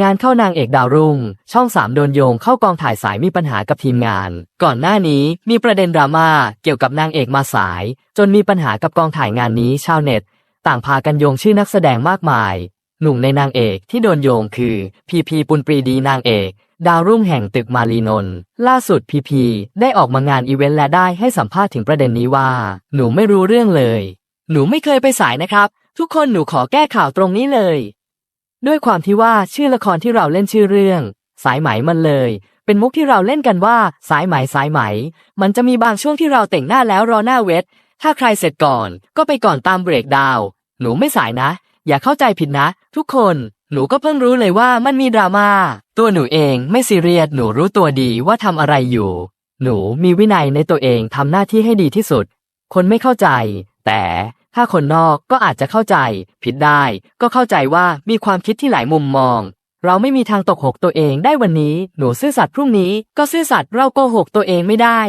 งานเข้านางเอกดาวรุ่ง ช่องสามโดนโยงเข้ากองถ่ายสายมีปัญหากับทีมงาน ก่อนหน้านี้มีประเด็นดราม่าเกี่ยวกับนางเอกมาสาย จนมีปัญหากับกองถ่ายงานนี้ชาวเน็ต ต่างพากันโยงชื่อนักแสดงมากมาย หนุ่มในนางเอกที่โดนโยงคือพีพีปุณปรีดีนางเอก ดาวรุ่งแห่งตึกมารีนนท์ล่าสุดพีพีได้ออกมางานอีเวนต์และได้ให้สัมภาษณ์ถึงประเด็นนี้ว่า หนูไม่รู้เรื่องเลย หนูไม่เคยไปสายนะครับ ทุกคนหนูขอแก้ข่าวตรงนี้เลย ด้วยความที่ว่าชื่อละครที่เราเล่นชื่อเรื่อง สายไหมมันเลย เป็นมุกที่เราเล่นกันว่าสายไหมสายไหม มันจะมีบางช่วงที่เราแต่งหน้าแล้วรอหน้าเวทถ้าใครเสร็จก่อน ก็ไปก่อนตามเบรกดาวหนูไม่สายนะ อย่าเข้าใจผิดนะ ทุกคนหนูก็เพิ่งรู้เลยว่ามันมีดราม่าตัวหนูเองไม่ซีเรียสหนูรู้ตัวดีว่าทำอะไรอยู่ หนูมีวินัยในตัวเองทำหน้าที่ให้ดีที่สุด คนไม่เข้าใจ แต่ ถ้าคนนอกก็อาจจะเข้าใจ ผิดได้ ก็เข้าใจว่ามีความคิดที่หลายมุมมอง เราไม่มีทางตกหกตัวเองได้วันนี้ หนูซื่อสัตย์พรุ่งนี้ ก็ซื่อสัตย์เราโกหกตัวเองไม่ได้